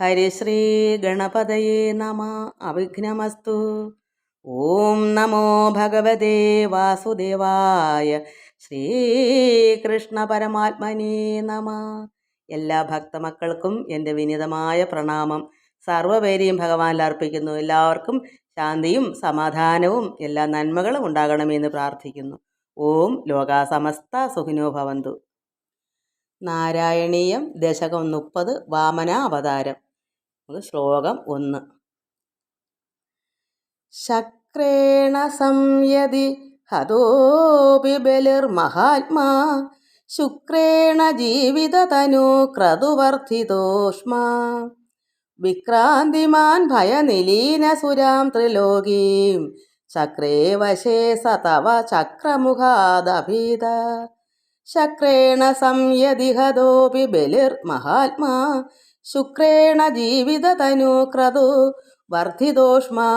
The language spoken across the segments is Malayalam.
ഹരിശ്രീ ഗണപതയേ നമ അവിഘ്നമസ്തു ഓം നമോ ഭഗവതേ വാസുദേവായ ശ്രീകൃഷ്ണ പരമാത്മനേ നമ എല്ലാ ഭക്തമക്കൾക്കും എന്റെ വിനിതമായ പ്രണാമം. സർവപേരെയും ഭഗവാനിൽ അർപ്പിക്കുന്നു. എല്ലാവർക്കും ശാന്തിയും സമാധാനവും എല്ലാ നന്മകളും ഉണ്ടാകണമെന്ന് പ്രാർത്ഥിക്കുന്നു. ഓം ലോകാസമസ്ത സുഖിനോ ഭവന്തു. നാരായണീയം ദശകം മുപ്പത് വാമന അവതാരം. അത് ശ്ലോകം ഒന്ന്. ശക്രേണ സംയതി ഹതോപി ബലിർമഹാത്മാ ശുക്രേണ ജീവിതതനു ക്രതുവർദ്ധിതോഷ്മാ വിക്രാന്തിമാൻ ഭയനിലീനസുരാം ത്രിലോകീം ചക്രേ വശേ സതവ തവ ചക്രമുഖാദഭീത. ശക്രേണ സംയതിഹതോപി ബലിർമഹാത്മാ ശുക്രേണ ജീവിതതനു ക്രതു വർദ്ധിതോഷ്മാ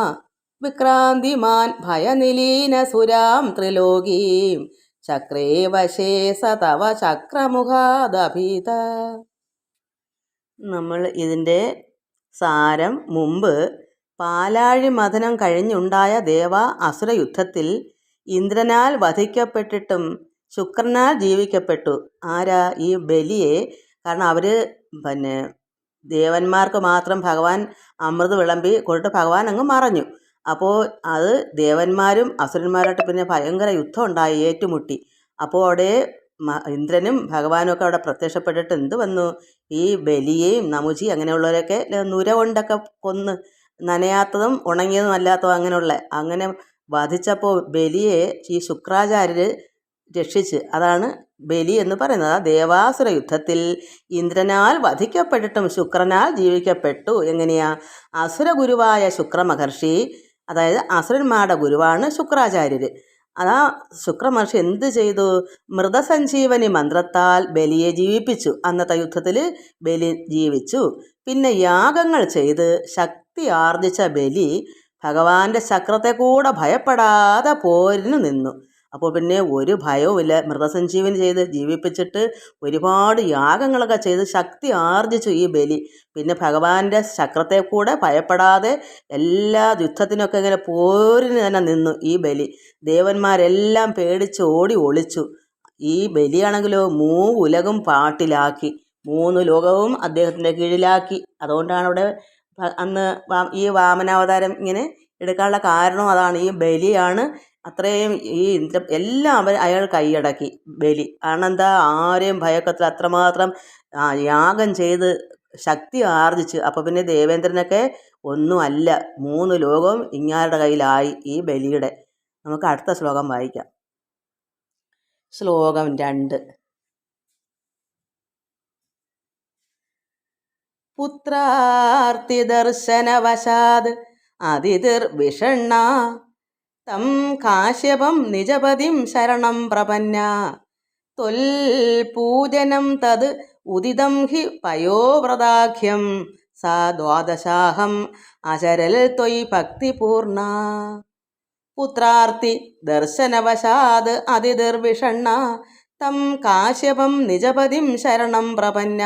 വിക്രാന്തിമാൻ ഭയനിലീന സുരാം ത്രിലോകീം. ചക്രേ വശേ സ തവ ചക്രമുഖാദഭീത. നമ്മൾ ഇതിന്റെ സാരം മുമ്പ് പാലാഴി മഥനം കഴിഞ്ഞുണ്ടായ ദേവ അസുര യുദ്ധത്തിൽ ഇന്ദ്രനാൽ വധിക്കപ്പെട്ടിട്ടും ശുക്രനാൽ ജീവിക്കപ്പെട്ടു. ആരാ ഈ ബലിയെ? കാരണം അവർ പിന്നെ ദേവന്മാർക്ക് മാത്രം ഭഗവാൻ അമൃത് വിളമ്പി കൊണ്ട് ഭഗവാൻ അങ്ങ് മറഞ്ഞു. അപ്പോൾ അത് ദേവന്മാരും അസുരന്മാരായിട്ട് പിന്നെ ഭയങ്കര യുദ്ധം ഉണ്ടായി ഏറ്റുമുട്ടി. അപ്പോൾ അവിടെ ഇന്ദ്രനും ഭഗവാനും ഒക്കെ അവിടെ പ്രത്യക്ഷപ്പെട്ടിട്ട് എന്ത് വന്നു? ഈ ബലിയെയും നമുജി അങ്ങനെയുള്ളവരൊക്കെ നുര കൊണ്ടൊക്കെ കൊന്ന് നനയാത്തതും ഉണങ്ങിയതും അല്ലാത്തതും അങ്ങനെയുള്ള അങ്ങനെ വധിച്ചപ്പോൾ ബലിയെ ഈ ശുക്രാചാര്യർ രക്ഷിച്ച്. അതാണ് ബലി എന്ന് പറയുന്നത്. ആ ദേവാസുര യുദ്ധത്തിൽ ഇന്ദ്രനാൽ വധിക്കപ്പെട്ടിട്ടും ശുക്രനാൽ ജീവിക്കപ്പെട്ടു. എങ്ങനെയാ? അസുര ഗുരുവായ ശുക്രമഹർഷി അതായത് അസുരന്മാരുടെ ഗുരുവാണ് ശുക്രാചാര്യർ അതാ ശുക്രമഹർഷി എന്ത് ചെയ്തു? മൃതസഞ്ജീവനി മന്ത്രത്താൽ ബലിയെ ജീവിപ്പിച്ചു. അന്നത്തെ യുദ്ധത്തിൽ ബലി ജീവിച്ചു. പിന്നെ യാഗങ്ങൾ ചെയ്ത് ശക്തി ആർജിച്ച ബലി ഭഗവാന്റെ ചക്രത്തെ കൂടെ ഭയപ്പെടാതെ പോരിനു നിന്നു. അപ്പോൾ പിന്നെ ഒരു ഭയവുമില്ല. മൃതസഞ്ജീവനി ചെയ്ത് ജീവിപ്പിച്ചിട്ട് ഒരുപാട് യാഗങ്ങളൊക്കെ ചെയ്ത് ശക്തി ആർജിച്ചു ഈ ബലി. പിന്നെ ഭഗവാന്റെ ചക്രത്തെ കൂടെ ഭയപ്പെടാതെ എല്ലാ യുദ്ധത്തിനൊക്കെ ഇങ്ങനെ പോരിന് തന്നെ നിന്നു ഈ ബലി. ദേവന്മാരെല്ലാം പേടിച്ച് ഓടി ഒളിച്ചു. ഈ ബലിയാണെങ്കിലോ മൂ ഉലകും പാട്ടിലാക്കി. മൂന്ന് ലോകവും അദ്ദേഹത്തിന്റെ കീഴിലാക്കി. അതുകൊണ്ടാണ് അവിടെ അന്ന് ഈ വാമനാവതാരം ഇങ്ങനെ എടുക്കാനുള്ള കാരണം അതാണ്. ഈ ബലിയാണ് അത്രയും ഈ ഇന്ദ്ര എല്ലാം അവർ അയാൾ കൈയടക്കി ബലി. കാരണം എന്താ? ആരെയും ഭയക്കത്തിൽ അത്രമാത്രം യാഗം ചെയ്ത് ശക്തി ആർജിച്ച്. അപ്പോൾ പിന്നെ ദേവേന്ദ്രനൊക്കെ ഒന്നുമല്ല മൂന്ന് ലോകവും ഇങ്ങാരുടെ കയ്യിലായി ഈ ബലിയുടെ. നമുക്ക് അടുത്ത ശ്ലോകം വായിക്കാം. ശ്ലോകം രണ്ട്. പുത്രാർത്തിദർശനവശാത് അതിഥിർവിഷണ്ണ തം കാശ്യപം നിജപതിം ശരണം പ്രപന്ന. തൊൽപൂജനം തത് ഉദിതം ഹി പയോവ്രതാഖ്യം. സാ ദ്വാദശാഹം അചരൽ ത്വയി ഭക്തിപൂർണ. പുത്രാർത്തി ദർശനവശാത് അതിർവിഷണ്ണ തം കാശ്യപം നിജപതിം ശരണം പ്രപന്ന.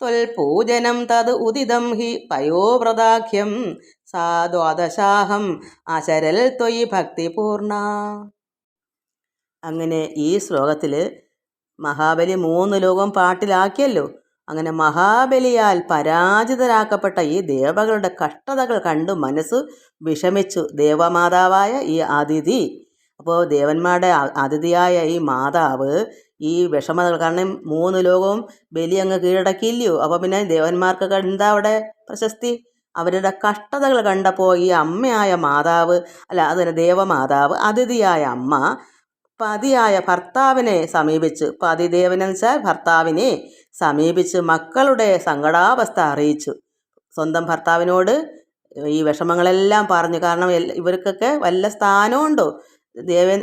ത്വൽപൂജനം തത് ഉദിതം ഹി പയോവ്രതാഖ്യം സാ ദ്വാദശാഹം അശരൽ ത്വയി ഭക്തിപൂർണ. അങ്ങനെ ഈ ശ്ലോകത്തിൽ മഹാബലി മൂന്ന് ലോകം പാട്ടിലാക്കിയല്ലോ. അങ്ങനെ മഹാബലിയാൽ പരാജിതരാക്കപ്പെട്ട ഈ ദേവകളുടെ കഷ്ടതകൾ കണ്ടു മനസ്സ് വിഷമിച്ചു. ദേവമാതാവായ ഈ അതിഥി അപ്പോൾ ദേവന്മാരുടെ അതിഥിയായ ഈ മാതാവ് ഈ വിഷമതകൾ. കാരണം മൂന്ന് ലോകവും ബലി അങ്ങ് കീഴടക്കിയില്ലയോ? അപ്പോൾ പിന്നെ ദേവന്മാർക്ക് എന്താ അവിടെ പ്രശസ്തി? അവരുടെ കഷ്ടതകൾ കണ്ടപ്പോൾ ഈ അമ്മയായ മാതാവ് അല്ല അതിന് ദേവമാതാവ് അതിഥിയായ അമ്മ പതിയായ ഭർത്താവിനെ സമീപിച്ച് പതിദേവനെന്ന് വെച്ചാൽ ഭർത്താവിനെ സമീപിച്ച് മക്കളുടെ സങ്കടാവസ്ഥ അറിയിച്ചു. സ്വന്തം ഭർത്താവിനോട് ഈ വിഷമങ്ങളെല്ലാം പറഞ്ഞു. കാരണം ഇവർക്കൊക്കെ വല്ല സ്ഥാനമുണ്ടോ? ദേവൻ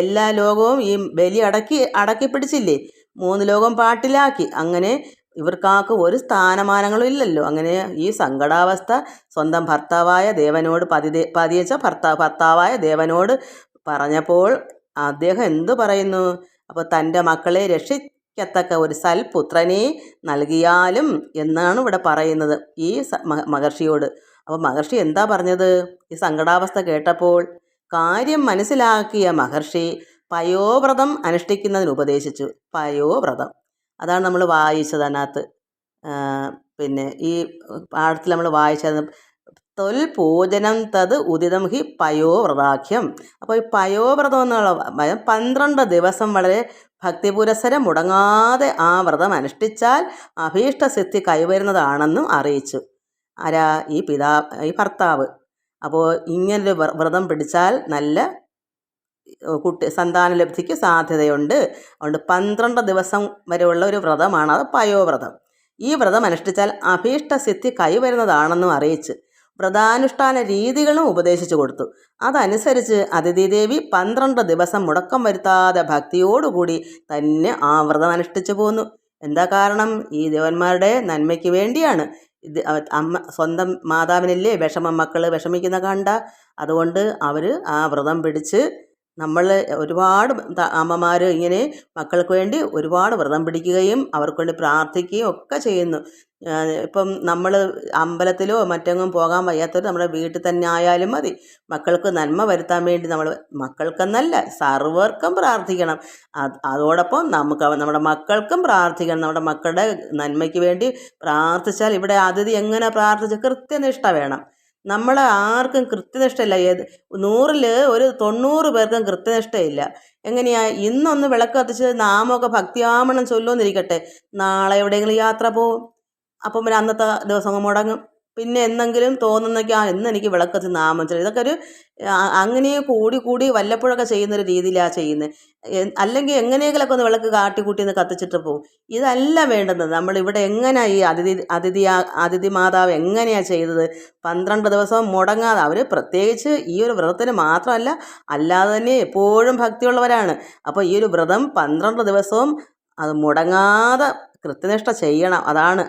എല്ലാ ലോകവും ഈ ബലി അടക്കി അടക്കി പിടിച്ചില്ലേ? മൂന്ന് ലോകം പാട്ടിലാക്കി. അങ്ങനെ ഇവർക്കാർക്ക് ഒരു സ്ഥാനമാനങ്ങളും ഇല്ലല്ലോ. അങ്ങനെ ഈ സങ്കടാവസ്ഥ സ്വന്തം ഭർത്താവായ ദേവനോട് പതി പതിയച്ച ഭർത്താവ് ഭർത്താവായ ദേവനോട് പറഞ്ഞപ്പോൾ അദ്ദേഹം എന്തു പറയുന്നു? അപ്പോൾ തന്റെ മക്കളെ രക്ഷിക്കത്തക്ക ഒരു സൽപുത്രനെ നൽകിയാലും എന്നാണ് ഇവിടെ പറയുന്നത് ഈ മഹർഷിയോട്. അപ്പോൾ മഹർഷി എന്താ പറഞ്ഞത്? ഈ സങ്കടാവസ്ഥ കേട്ടപ്പോൾ കാര്യം മനസ്സിലാക്കിയ മഹർഷി പയോവ്രതം അനുഷ്ഠിക്കുന്നതിന് ഉപദേശിച്ചു. പയോവ്രതം. അതാണ് നമ്മൾ വായിച്ചത് അതിനകത്ത്. പിന്നെ ഈ പാഠത്തിൽ നമ്മൾ വായിച്ചത് തൊൽ പൂജനം തത് ഉദിതം ഹി പയോവ്രതാഖ്യം. അപ്പോൾ ഈ പയോവ്രതം എന്നുള്ള പന്ത്രണ്ട് ദിവസം വളരെ ഭക്തിപുരസരം മുടങ്ങാതെ ആ വ്രതം അനുഷ്ഠിച്ചാൽ അഭീഷ്ടസിദ്ധി കൈവരുന്നതാണെന്നും അറിയിച്ചു. ആരാ? ഈ പിതാ ഈ ഭർത്താവ്. അപ്പോൾ ഇങ്ങനൊരു വ്രതം പിടിച്ചാൽ നല്ല കുട്ടി സന്താന ലബ്ധിക്ക് സാധ്യതയുണ്ട്. അതുകൊണ്ട് പന്ത്രണ്ട് ദിവസം വരെയുള്ള ഒരു വ്രതമാണ് അത് പയോവ്രതം. ഈ വ്രതം അനുഷ്ഠിച്ചാൽ അഭീഷ്ടസിദ്ധി കൈവരുന്നതാണെന്നും അറിയിച്ച് വ്രതാനുഷ്ഠാന രീതികളും ഉപദേശിച്ചു കൊടുത്തു. അതനുസരിച്ച് അതിഥിദേവി പന്ത്രണ്ട് ദിവസം മുടക്കം വരുത്താതെ ഭക്തിയോടുകൂടി തന്നെ ആ വ്രതം അനുഷ്ഠിച്ചു പോന്നു. എന്താ കാരണം? ഈ ദേവന്മാരുടെ നന്മയ്ക്ക് വേണ്ടിയാണ്. ഇത് അമ്മ സ്വന്തം മാതാവിനല്ലേ വിഷമം മക്കൾ വിഷമിക്കുന്ന കണ്ട. അതുകൊണ്ട് അവർ ആ വ്രതം പിടിച്ച് നമ്മൾ ഒരുപാട് അമ്മമാർ ഇങ്ങനെ മക്കൾക്ക് വേണ്ടി ഒരുപാട് വ്രതം പിടിക്കുകയും അവർക്ക് വേണ്ടി പ്രാർത്ഥിക്കുകയും ഒക്കെ ചെയ്യുന്നു. ഇപ്പം നമ്മൾ അമ്പലത്തിലോ മറ്റെങ്ങും പോകാൻ വയ്യാത്തവർ നമ്മുടെ വീട്ടിൽ തന്നെ ആയാലും മതി. മക്കൾക്ക് നന്മ വരുത്താൻ വേണ്ടി നമ്മൾ മക്കൾക്കെന്നല്ല സർവർക്കും പ്രാർത്ഥിക്കണം. അത് അതോടൊപ്പം നമുക്ക് നമ്മുടെ മക്കൾക്കും പ്രാർത്ഥിക്കണം. നമ്മുടെ മക്കളുടെ നന്മയ്ക്ക് വേണ്ടി പ്രാർത്ഥിച്ചാൽ ഇവിടെ അതിഥി എങ്ങനെ പ്രാർത്ഥിച്ച് കൃത്യനിഷ്ഠ വേണം. നമ്മൾ ആർക്കും കൃത്യനിഷ്ഠയില്ല. ഏത് നൂറിൽ ഒരു തൊണ്ണൂറ് പേർക്കും കൃത്യനിഷ്ഠയില്ല. എങ്ങനെയാ ഇന്നൊന്ന് വിളക്ക് കത്തിച്ച് നാമൊക്കെ ഭക്തിയാമണം ചൊല്ലുമെന്നിരിക്കട്ടെ നാളെ എവിടെയെങ്കിലും യാത്ര പോവും. അപ്പം പിന്നെ അന്നത്തെ ദിവസം അങ്ങ് മുടങ്ങും. പിന്നെ എന്നെങ്കിലും തോന്നുന്നൊക്കെ ആ ഇന്ന് എനിക്ക് വിളക്കത്ത് നാമം ഇതൊക്കെ ഒരു അങ്ങനെ കൂടി കൂടി വല്ലപ്പോഴൊക്കെ ചെയ്യുന്നൊരു രീതിയിലാണ് ചെയ്യുന്നത് അല്ലെങ്കിൽ എങ്ങനെയെങ്കിലൊക്കെ ഒന്ന് വിളക്ക് കാട്ടിക്കൂട്ടി ഒന്ന് കത്തിച്ചിട്ട് പോകും ഇതല്ല വേണ്ടുന്നത് നമ്മളിവിടെ എങ്ങനെയാ ഈ അതിഥി അതിഥി അതിഥി മാതാവ് എങ്ങനെയാണ് ചെയ്തത്? പന്ത്രണ്ട് ദിവസം മുടങ്ങാതെ അവർ പ്രത്യേകിച്ച് ഈ ഒരു വ്രതത്തിന് മാത്രമല്ല അല്ലാതെ തന്നെ എപ്പോഴും ഭക്തിയുള്ളവരാണ്. അപ്പോൾ ഈ ഒരു വ്രതം പന്ത്രണ്ട് ദിവസവും അത് മുടങ്ങാതെ കൃത്യനിഷ്ഠ ചെയ്യണം. അതാണ്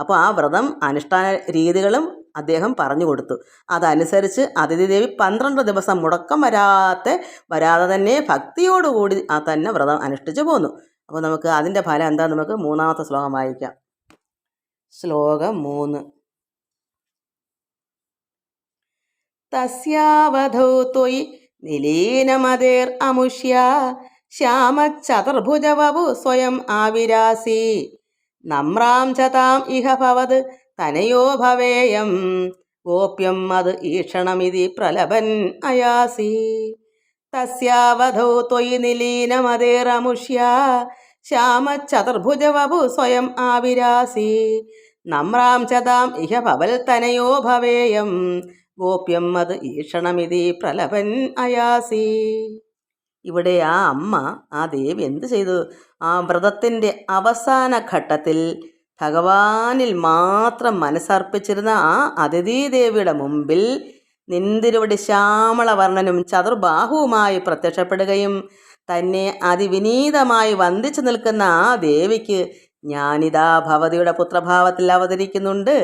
അപ്പോൾ ആ വ്രതം അനുഷ്ഠാന രീതികളും അദ്ദേഹം പറഞ്ഞു കൊടുത്തു. അതനുസരിച്ച് അതിഥി ദേവി പന്ത്രണ്ട് ദിവസം മുടക്കം വരാത്ത വരാതെ തന്നെ ഭക്തിയോടുകൂടി ആ തന്നെ വ്രതം അനുഷ്ഠിച്ചു പോന്നു. അപ്പോൾ നമുക്ക് അതിന്റെ ഫലം എന്താ നമുക്ക് മൂന്നാമത്തെ ശ്ലോകം വായിക്കാം. ശ്ലോകം മൂന്ന്. തസ്യാവധൗ ത്വയി നിലീനമതേർ അമുഷ്യ ശ്യാമചതുർഭുജവപു സ്വയം ആവിരാസി. നമ്രാം ചതാം ഇഹ ഭവത് തനയോ ഭവേയം. ഗോപ്യം അത് ഈക്ഷണമിതി പ്രലഭൻ അയാസി. തസ്യാവധോ ത്വയി നിലീനമതേറമുഷ്യ. ശ്യാമചതുർഭുജവപു സ്വയം ആവിരാസി. നമ്രാം ചതാം ഇഹ ഭവൽ തനയോ ഭവേയം. ഗോപ്യം അത് ഈക്ഷണമിതി പ്രലഭൻ അയാസി. ഇവിടെ ആ അമ്മ ആ ദേവി എന്ത് ചെയ്തു? ആ വ്രതത്തിന്റെ അവസാന ഘട്ടത്തിൽ ഭഗവാനിൽ മാത്രം മനസ്സർപ്പിച്ചിരുന്ന ആ അതിഥി ദേവിയുടെ മുമ്പിൽ നിന്തിരുവടി ശ്യാമളവർണനും ചതുർബാഹുവുമായി പ്രത്യക്ഷപ്പെടുകയും തന്നെ അതിവിനീതമായി വന്ദിച്ചു നിൽക്കുന്ന ആ ദേവിക്ക് ഞാനിതാ ഭവതിയുടെ പുത്രഭാവത്തിൽ അവതരിക്കുന്നുണ്ട്.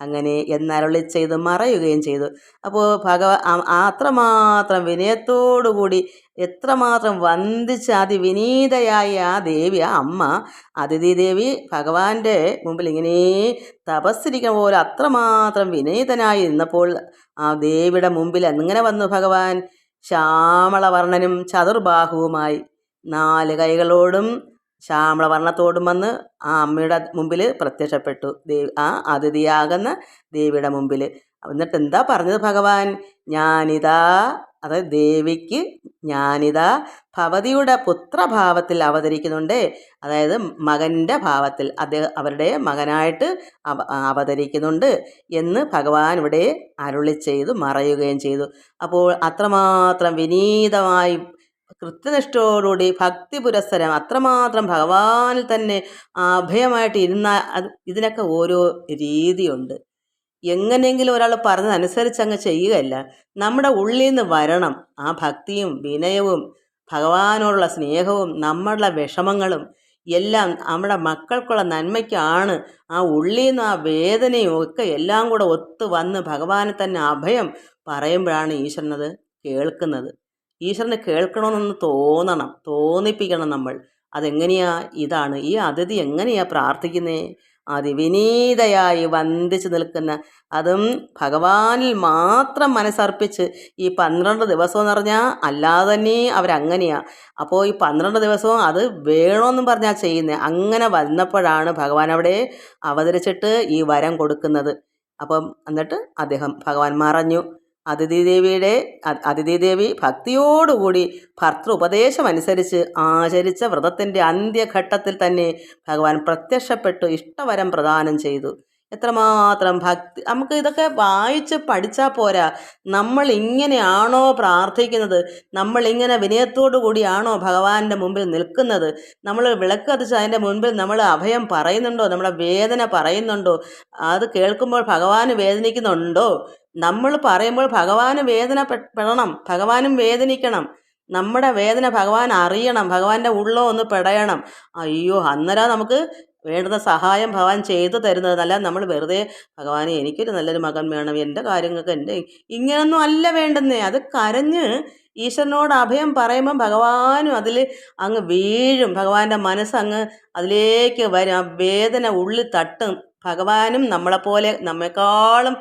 അങ്ങനെ എന്നരുളി ചെയ്ത് മറയുകയും ചെയ്തു. അപ്പോൾ ഭഗവ അത്രമാത്രം വിനയത്തോടുകൂടി എത്രമാത്രം വന്ദിച്ച് അതിവിനീതയായ ആ ദേവി ആ അമ്മ അതിഥി ദേവി ഭഗവാന്റെ മുമ്പിൽ ഇങ്ങനെ തപസ്സിരിക്കുന്ന പോലെ അത്രമാത്രം വിനീതനായി ഇരുന്നപ്പോൾ ആ ദേവിയുടെ മുമ്പിൽ എങ്ങനെ വന്നു ഭഗവാൻ. ശ്യാമളവർണനും ചതുർബാഹുവുമായി നാല് കൈകളോടും ശ്യാമളവർണത്തോടും വന്ന് ആ അമ്മയുടെ മുമ്പിൽ പ്രത്യക്ഷപ്പെട്ടു. ദേവി ആ അതിഥിയാകുന്ന ദേവിയുടെ മുമ്പിൽ എന്നിട്ട് എന്താ പറഞ്ഞത് ഭഗവാൻ? ഞാനിതാ അതായത് ദേവിക്ക് ഞാനിതാ ഭവതിയുടെ പുത്രഭാവത്തിൽ അവതരിക്കുന്നുണ്ടേ. അതായത് മകന്റെ ഭാവത്തിൽ അദ്ദേഹം അവരുടെ മകനായിട്ട് അവ അവതരിക്കുന്നുണ്ട് എന്ന് ഭഗവാൻ ഇവിടെ അരുളി ചെയ്തു മറയുകയും ചെയ്തു. അപ്പോൾ അത്രമാത്രം വിനീതമായി കൃത്യനിഷ്ഠയോടുകൂടി ഭക്തി പുരസ്സരം അത്രമാത്രം ഭഗവാനിൽ തന്നെ അഭയമായിട്ട് ഇരുന്ന അത് ഇതിനൊക്കെ ഓരോ രീതിയുണ്ട്. എങ്ങനെയെങ്കിലും ഒരാൾ പറഞ്ഞതനുസരിച്ച് അങ്ങ് ചെയ്യുകയല്ല. നമ്മുടെ ഉള്ളിൽ നിന്ന് വരണം. ആ ഭക്തിയും വിനയവും ഭഗവാനോടുള്ള സ്നേഹവും നമ്മളുടെ വിഷമങ്ങളും എല്ലാം നമ്മുടെ മക്കൾക്കുള്ള നന്മയ്ക്കാണ്. ആ ഉള്ളിൽ നിന്ന് ആ വേദനയും ഒക്കെ എല്ലാം കൂടെ ഒത്തു വന്ന് ഭഗവാനെ തന്നെ അഭയം പറയുമ്പോഴാണ് ഈശ്വരനത് കേൾക്കുന്നത്. ഈശ്വരന് കേൾക്കണമെന്നൊന്ന് തോന്നണം തോന്നിപ്പിക്കണം നമ്മൾ. അതെങ്ങനെയാ? ഇതാണ്. ഈ അതിഥി എങ്ങനെയാ പ്രാർത്ഥിക്കുന്നേ? അതിവിനീതയായി വന്ദിച്ചു നിൽക്കുന്ന അതും ഭഗവാനിൽ മാത്രം മനസ്സർപ്പിച്ച് ഈ പന്ത്രണ്ട് ദിവസം എന്ന് പറഞ്ഞാൽ അല്ലാതെ തന്നെ അവരങ്ങനെയാ. അപ്പോൾ ഈ പന്ത്രണ്ട് ദിവസവും അത് വേണമെന്നും പറഞ്ഞാൽ ചെയ്യുന്നത് അങ്ങനെ വന്നപ്പോഴാണ് ഭഗവാൻ അവിടെ അവതരിച്ചിട്ട് ഈ വരം കൊടുക്കുന്നത്. അപ്പം എന്നിട്ട് അദ്ദേഹം ഭഗവാൻ മറഞ്ഞു. അതിഥി ദേവിയുടെ അ- അതിഥി ദേവി ഭക്തിയോടുകൂടി ഭർത്തൃ ഉപദേശമനുസരിച്ച് ആചരിച്ച വ്രതത്തിന്റെ അന്ത്യഘട്ടത്തിൽ തന്നെ ഭഗവാൻ പ്രത്യക്ഷപ്പെട്ടു ഇഷ്ടവരം പ്രദാനം ചെയ്തു. എത്രമാത്രം ഭക്തി നമുക്ക് ഇതൊക്കെ വായിച്ച് പഠിച്ചാൽ പോരാ. നമ്മൾ ഇങ്ങനെയാണോ പ്രാർത്ഥിക്കുന്നത്? നമ്മൾ ഇങ്ങനെ വിനയത്തോടു കൂടിയാണോ ഭഗവാന്റെ മുമ്പിൽ നിൽക്കുന്നത്? നമ്മൾ വിളക്ക് കത്തിച്ച് അതിന്റെ മുൻപിൽ നമ്മൾ അഭയം പറയുന്നുണ്ടോ? നമ്മുടെ വേദന പറയുന്നുണ്ടോ? അത് കേൾക്കുമ്പോൾ ഭഗവാൻ വേദനിക്കുന്നുണ്ടോ? നമ്മൾ പറയുമ്പോൾ ഭഗവാന് വേദന പെടണം ഭഗവാനും വേദനിക്കണം. നമ്മുടെ വേദന ഭഗവാൻ അറിയണം ഭഗവാന്റെ ഉള്ളോ ഒന്ന് പെടയണം. അയ്യോ അന്നേരം നമുക്ക് വേണ്ടുന്ന സഹായം ഭഗവാൻ ചെയ്തു തരുന്നത് അല്ല നമ്മൾ വെറുതെ ഭഗവാനെ എനിക്കൊരു നല്ലൊരു മകൻ വേണം എന്റെ കാര്യങ്ങൾക്ക് എന്റെ ഇങ്ങനൊന്നും അല്ല വേണ്ടുന്നേ. അത് കരഞ്ഞ് ഈശ്വരനോട് അഭയം പറയുമ്പം ഭഗവാനും അതിൽ അങ്ങ് വീഴും. ഭഗവാന്റെ മനസ്സങ്ങ് അതിലേക്ക് വരും. ആ വേദന ഉള്ളിൽ തട്ടും. ഭഗവാനും നമ്മളെപ്പോലെ നമ്മെക്കാളും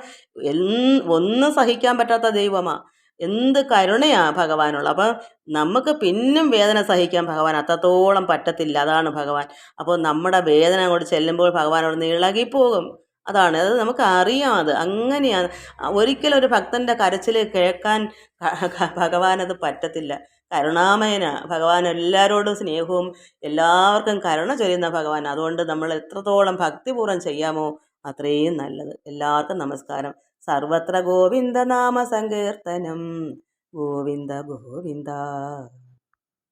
ഒന്നും സഹിക്കാൻ പറ്റാത്ത ദൈവമാ. എന്ത് കരുണയാണ് ഭഗവാനുള്ള. അപ്പം നമുക്ക് പിന്നും വേദന സഹിക്കാൻ ഭഗവാൻ അത്രത്തോളം പറ്റത്തില്ല. അതാണ് ഭഗവാൻ. അപ്പോൾ നമ്മുടെ വേദന അങ്ങോട്ട് ചെല്ലുമ്പോൾ ഭഗവാൻ അവിടെ നിന്ന് ഇളകിപ്പോകും. അതാണ്. അത് നമുക്ക് അറിയാം അത് അങ്ങനെയാണ്. ഒരിക്കലും ഒരു ഭക്തന്റെ കരച്ചിൽ കേൾക്കാൻ ഭഗവാൻ അത് പറ്റത്തില്ല. കരുണാമയന. ഭഗവാൻ എല്ലാവരോടും സ്നേഹവും എല്ലാവർക്കും കരുണ ചൊരിയുന്ന ഭഗവാൻ. അതുകൊണ്ട് നമ്മൾ എത്രത്തോളം ഭക്തിപൂർവം ചെയ്യാമോ അത്രയും നല്ലത്. എല്ലാവർക്കും നമസ്കാരം. സർവത്ര ഗോവിന്ദ നാമ സങ്കീർത്തനം. ഗോവിന്ദ ഗോവിന്ദ.